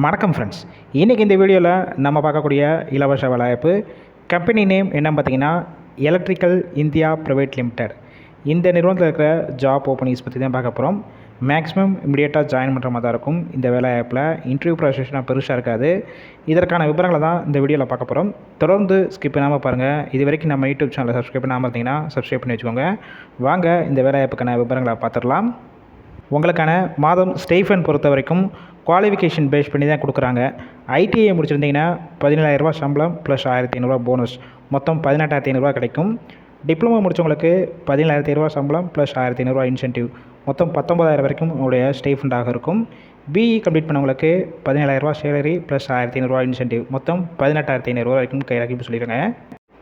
வணக்கம் ஃப்ரெண்ட்ஸ் இன்றைக்கி இந்த வீடியோவில் நம்ம பார்க்கக்கூடிய இலவச வேலைவாய்ப்பு. கம்பெனி நேம் என்ன பார்த்தீங்கன்னா எலக்ட்ரிக்கல் இந்தியா ப்ரைவேட் லிமிடெட் இந்த நிறுவனத்தில் இருக்கிற ஜாப் ஓப்பனிங்ஸ் பற்றி தான் பார்க்க போகிறோம் மேக்ஸிமம் இமீடியட்டாக ஜாயின் பண்ணுற மாதிரி தான் இருக்கும். இந்த வேலைவாய்ப்பில் இன்டர்வியூ ப்ராசஸ்னால் பெருசாக இருக்காது. இதற்கான விவரங்களை தான் இந்த வீடியோவில் பார்க்க போகிறோம் தொடர்ந்து ஸ்கிப் பண்ணாமல் பாருங்கள் இது வரைக்கும் நம்ம யூடியூப் சேனலை சப்ஸ்கிரைப் பண்ணாமல் இருந்தீங்கன்னா சப்ஸ்கிரைப் பண்ணி வச்சுக்கோங்க. வாங்க இந்த வேலைவாய்ப்புக்கான விவரங்களை பார்த்துடலாம். உங்களுக்கான மாதம் ஸ்டைஃபன் பொறுத்த வரைக்கும் குவாலிஃபிகேஷன் பேஸ் பண்ணி தான் கொடுக்குறாங்க. ஐடிஐ முடிச்சிருந்தீங்கன்னா பதினேழாயிரரூபா சம்பளம் ப்ளஸ் ஆயிரத்தி ஐநூறுரூவா போனஸ் மொத்தம் பதினெட்டாயிரத்தி ஐநூறுரூவா கிடைக்கும். டிப்ளமோ முடித்தவங்களுக்கு பதினேழாயிரத்தி ஐநூறுரூவா சம்பளம் ப்ளஸ் ஆயிரத்தி ஐநூறுரூவா இன்சென்டிவ் மொத்தம் பத்தொம்பதாயிரம் வரைக்கும் உங்களுடைய ஸ்டேஃபண்டாக இருக்கும். பிஇ கம்ப்ளீட் பண்ணவங்களுக்கு பதினேழாயிரரூவா சேலரி ப்ளஸ் ஆயிரத்தி ஐநூறுரூவா இன்சென்டிவ் மொத்தம் பதினெட்டாயிரத்தி ஐநூறுரூவா வரைக்கும் கையில் சொல்லியிருக்காங்க.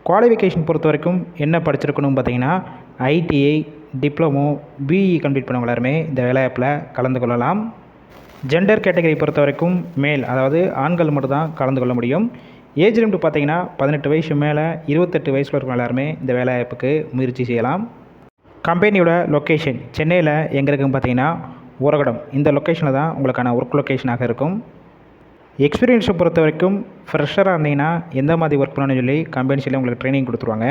குவாலிஃபிகேஷன் பொறுத்த வரைக்கும் என்ன படிச்சிருக்கணும் பார்த்தீங்கன்னா ஐடிஐ டிப்ளமோ பிஇ கம்ப்ளீட் பண்ணவங்க எல்லாருமே இந்த வேலைவாய்ப்பில் கலந்து கொள்ளலாம். ஜெண்டர் கேட்டகரி பொறுத்த வரைக்கும் மேல் அதாவது ஆண்கள் மட்டும்தான் கலந்து கொள்ள முடியும். ஏஜ் லிமிட் பார்த்தீங்கன்னா பதினெட்டு வயசு மேலே இருபத்தெட்டு வயசில் இருக்கிற எல்லாருமே இந்த வேலைவாய்ப்புக்கு முயற்சி செய்யலாம். கம்பெனியோட லொக்கேஷன் சென்னையில் எங்கே இருக்குன்னு பார்த்தீங்கன்னா ஊரகடம் இந்த லொக்கேஷனில் தான் உங்களுக்கான ஒர்க் லொக்கேஷனாக இருக்கும். எக்ஸ்பீரியன்ஸை பொறுத்த வரைக்கும் ஃப்ரெஷராக இருந்தீங்கன்னா எந்த மாதிரி ஒர்க் பண்ணணும்னு சொல்லி கம்பெனிஸில் உங்களுக்கு ட்ரைனிங் கொடுத்துருவாங்க.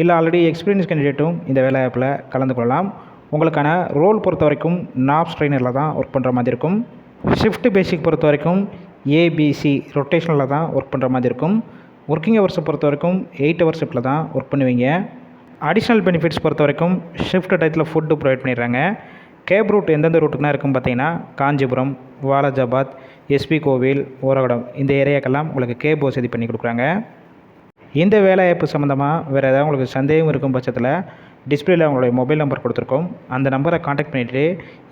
இல்லை ஆல்ரெடி எக்ஸ்பீரியன்ஸ் கேண்டிடேட்டும் இந்த வேலை ஆப்பில் கலந்து கொள்ளலாம். உங்களுக்கான ரோல் பொறுத்த வரைக்கும் நாப்ஸ் ட்ரைனரில் தான் ஒர்க் பண்ணுற மாதிரி இருக்கும். ஷிஃப்ட் பேசிக் பொறுத்த வரைக்கும் ஏபிசி ரொட்டேஷனில் தான் ஒர்க் பண்ணுற மாதிரி இருக்கும். ஒர்க்கிங் ஹவர்ஸை பொறுத்த வரைக்கும் எயிட் ஹவர்ஸ் ஷிஃப்ட்டில் தான் ஒர்க் பண்ணுவீங்க. அடிஷ்னல் பெனிஃபிட்ஸ் பொறுத்த வரைக்கும் ஷிஃப்ட் டயத்தில் ஃபுட்டு ப்ரொவைட் பண்ணிடுறாங்க. கேப் ரூட் எந்தெந்த ரூட்டுக்குனா இருக்கும் பார்த்தீங்கன்னா காஞ்சிபுரம் வாலாஜாபாத் எஸ்பி கோவில் ஓரகடம் இந்த ஏரியாக்கெல்லாம் உங்களுக்கு கேப் வசதி பண்ணி கொடுக்குறாங்க. இந்த வேலைவாய்ப்பு சம்மந்தமாக வேறு ஏதாவது உங்களுக்கு சந்தேகம் இருக்கும் பட்சத்தில் டிஸ்பிளேல உங்களுடைய மொபைல் நம்பர் கொடுத்துருக்கோம். அந்த நம்பரை காண்டாக்ட் பண்ணிவிட்டு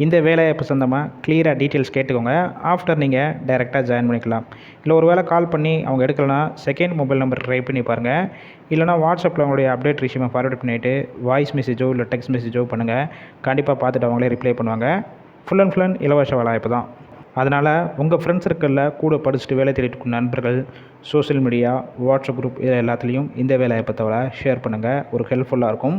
இந்த வேலைவாய்ப்பு சம்மந்தமாக கிளியராக டீட்டெயில்ஸ் கேட்டுக்கோங்க. ஆஃப்டர் நீங்கள் டைரெக்டாக ஜாயின் பண்ணிக்கலாம். இல்லை ஒரு வேளை கால் பண்ணி அவங்க எடுக்கலனா செகண்ட் மொபைல் நம்பர் ட்ரை பண்ணி பாருங்கள் இல்லைனா வாட்ஸ்அப்பில் உங்களுடைய அப்டேட் விஷயமாக ஃபார்வர்ட் பண்ணிவிட்டு வாய்ஸ் மெசேஜோ இல்லை டெக்ஸ்ட் மெசேஜோ பண்ணுங்கள் கண்டிப்பாக பார்த்துட்டு அவங்களே ரிப்ளை பண்ணுவாங்க. ஃபுல் அண்ட் ஃபுல் அண்ட் இலவச வேலைவாய்ப்பு தான். அதனால் உங்கள் ஃப்ரெண்ட்ஸ் சர்க்கிளில் கூட படிச்சுட்டு வேலை தேடிட்டு இருக்கும் நண்பர்கள் சோஷியல் மீடியா வாட்ஸ்அப் குரூப் இது எல்லாத்துலேயும் இந்த வேலையை பற்றவரை ஷேர் பண்ணுங்கள் ஒரு ஹெல்ப்ஃபுல்லாக இருக்கும்.